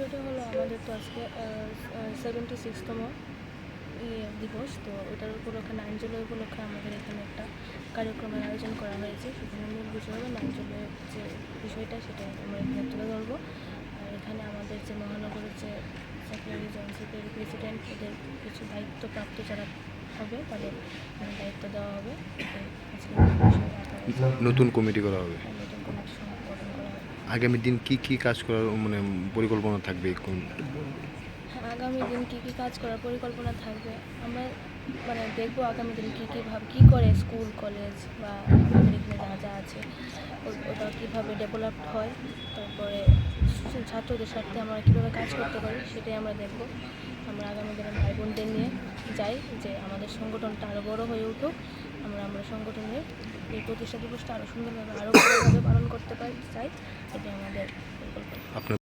আজকে সেভেন্টি সিক্সতম ইয়ে দিবস তো ওটার উপলক্ষে নাইনজলের উপলক্ষে আমাদের এখানে একটা কার্যক্রমের আয়োজন করা হয়েছে। সেখানে মূল বিষয় হবে নাইনজলের যে বিষয়টা সেটা আমরা এখানে তুলে ধরবো। আর এখানে আমাদের যে মহানগরের যে সেক্রেটারি জয়েন্ট সেক্রেটারি প্রেসিডেন্ট এদের কিছু দায়িত্বপ্রাপ্ত যারা হবে তাদের মানে দায়িত্ব দেওয়া হবে। নতুন কমিটি করা হবে। নতুন কমিটি আগামী দিন কি কি কাজ করার মানে পরিকল্পনা থাকবে কোন? আগামী দিন কী কী কাজ করার পরিকল্পনা থাকবে? আমরা মানে দেখব আগামী দিন কী কী ভাব, কী করে স্কুল, কলেজ বা আমাদের এখানে যা যা আছে ওটা কীভাবে ডেভেলপড হয়, তারপরে ছাত্রদের সাথে আমরা কীভাবে কাজ করতে পারি সেটাই আমরা দেখব। আমরা আগামী দিনে ভাই বোনদের নিয়ে যাই যে আমাদের সংগঠনটা আরও বড় হয়ে উঠুক। আমরা আমরা সংগঠনের এই প্রতিষ্ঠা দিবসটা আরও সুন্দরভাবে আরও ভালোভাবে পালন করতে পারি চাই এটাই আমাদের